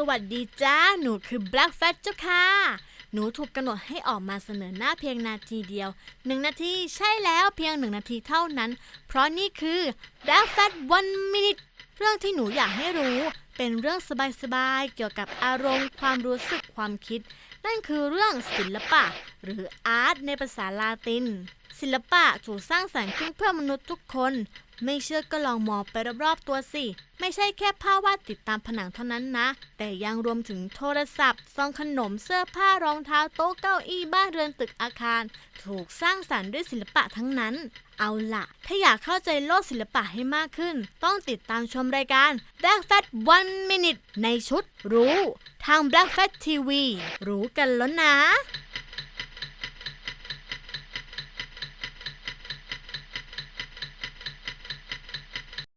สวัสดีจ้า หนูคือ Black Fat เจ้าค่ะ หนูถูกกำหนดให้ออกมาเสนอหน้าเพียงนาทีเดียวหนึ่งนาทีใช่แล้วเพียงหนึ่งนาทีเท่านั้น เพราะนี่คือ Black Fat One Minute เรื่องที่หนูอยากให้รู้ เป็นเรื่องสบายๆ เกี่ยวกับอารมณ์ ความรู้สึกความคิด นั่นคือเรื่องศิลปะ หรืออาร์ตในภาษาลาติน ศิลปะถูกสร้างสรรค์ขึ้นเพื่อมนุษย์ทุกคน ไม่เชื่อก็ลองมองไปรอบๆตัวสิ ไม่ใช่แค่ภาพวาดติดตามผนังเท่านั้นนะ แต่ยังรวมถึงโทรศัพท์ซองขนมเสื้อผ้ารองเท้าโต๊ะเก้าอี้บ้านเรือนตึกอาคาร ถูกสร้างสรรค์ด้วยศิลปะทั้งนั้น เอาล่ะถ้าอยากเข้าใจโลกศิลปะให้มากขึ้น ต้องติดตามชมรายการ Black Fat One Minute ในชุดรู้ ทาง Black Fat TV รู้กันแล้วนะ